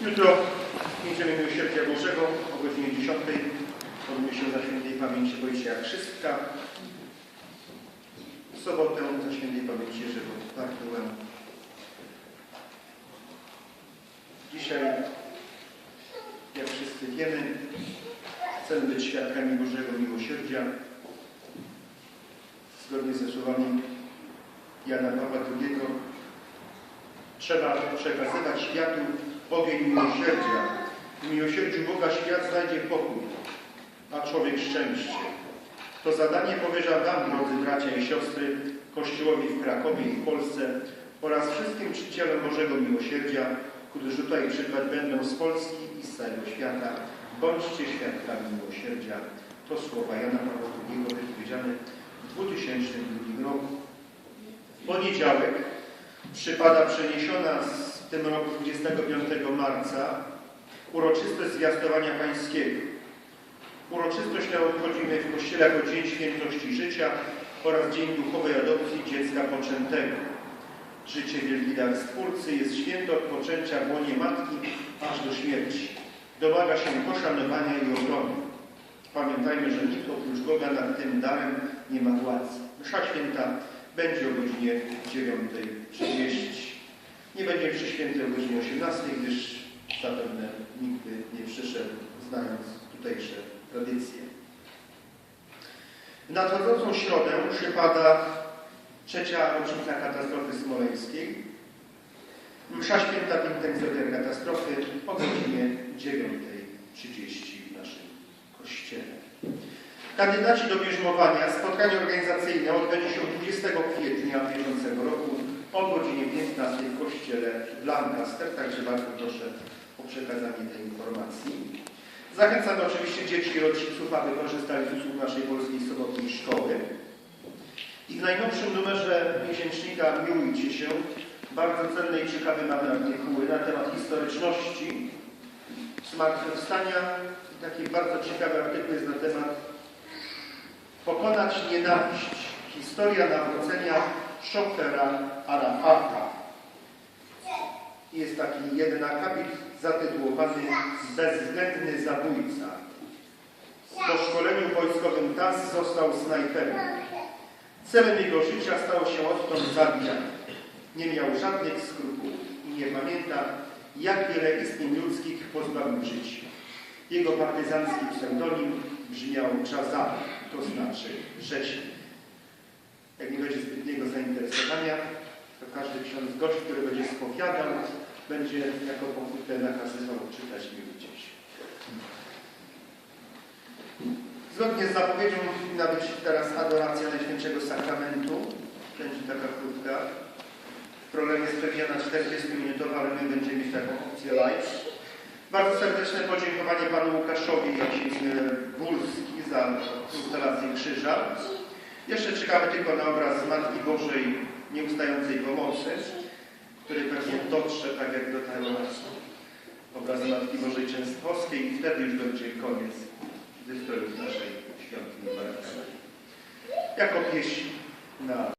Jutro Niedzielę Miłosierdzia Bożego o godzinie 10 odbędzie się za świętej pamięci Wojciecha Krzystka. W sobotę za świętej pamięci Jerzego Bartułę. Dzisiaj, jak wszyscy wiemy, chcemy być świadkami Bożego Miłosierdzia. Zgodnie ze słowami Jana Pawła II trzeba przekazywać światu ogień miłosierdzia. W miłosierdziu Boga świat znajdzie pokój, a człowiek szczęście. To zadanie powierza Wam, drodzy bracia i siostry, Kościołowi w Krakowie i w Polsce oraz wszystkim czcicielom Bożego Miłosierdzia, którzy tutaj przybywać będą z Polski i z całego świata. Bądźcie świadkami miłosierdzia. To słowa Jana Pawła II wypowiedziane w 2002 roku. W poniedziałek przypada przeniesiona z w tym roku 25 marca uroczystość zwiastowania pańskiego. Uroczystość tę obchodzimy w Kościele jako Dzień Świętości Życia oraz Dzień Duchowej Adopcji Dziecka Poczętego. Życie wielki dar Stwórcy jest święto od poczęcia w łonie Matki aż do śmierci. Domaga się poszanowania i obrony. Pamiętajmy, że nikt oprócz Boga nad tym darem nie ma władzy. Msza Święta będzie o godzinie 9.30. Nie będzie przy świętej o godzinie 18, gdyż zapewne nigdy nie przyszedł, znając tutejsze tradycje. W nadchodzącą środę przypada trzecia rocznica katastrofy smoleńskiej. Msza święta w intensywie katastrofy o godzinie 9.30 w naszym kościele. Kandydaci do bierzmowania, spotkanie organizacyjne odbędzie się 20 kwietnia bieżącego roku o godzinie 15 w kościele w Lancaster, także bardzo proszę o przekazanie tej informacji. Zachęcamy oczywiście dzieci i rodziców, aby korzystali z usług naszej polskiej sobotniej szkoły. I w najnowszym numerze miesięcznika Miłujcie się bardzo cenne i ciekawe mamy artykuły na temat historyczności zmartwychwstania. I taki bardzo ciekawy artykuł jest na temat Pokonać nienawiść. Historia nawrócenia Chopera Arafata. Jest taki jeden akapit zatytułowany Bezwzględny zabójca. Po szkoleniu wojskowym TAS został snajperem. Celem jego życia stało się odtąd zabijanie. Nie miał żadnych skrupułów i nie pamięta, jak wiele istnień ludzkich pozbawił życia. Jego partyzancki pseudonim brzmiał Czazami, to znaczy rzeźnik. Jak nie będzie zbytniego zainteresowania, to każdy ksiądz gość, który będzie spowiadał, będzie jako pokutę nakazywał czytać Miłujcie się. Zgodnie z zapowiedzią powinna być teraz adoracja Najświętszego Sakramentu. Będzie taka krótka. Programie jest przewijana 40-minutowa, ale my będziemy mieć taką opcję live. Bardzo serdeczne podziękowanie panu Łukaszowi Wulski za instalację krzyża. Jeszcze czekamy tylko na obraz Matki Bożej Nieustającej Pomocy, który pewnie dotrze tak jak dotarł obraz Matki Bożej Częstochowskiej i wtedy już będzie koniec dystrojów naszej świątyni Barakana. Jako pieśń na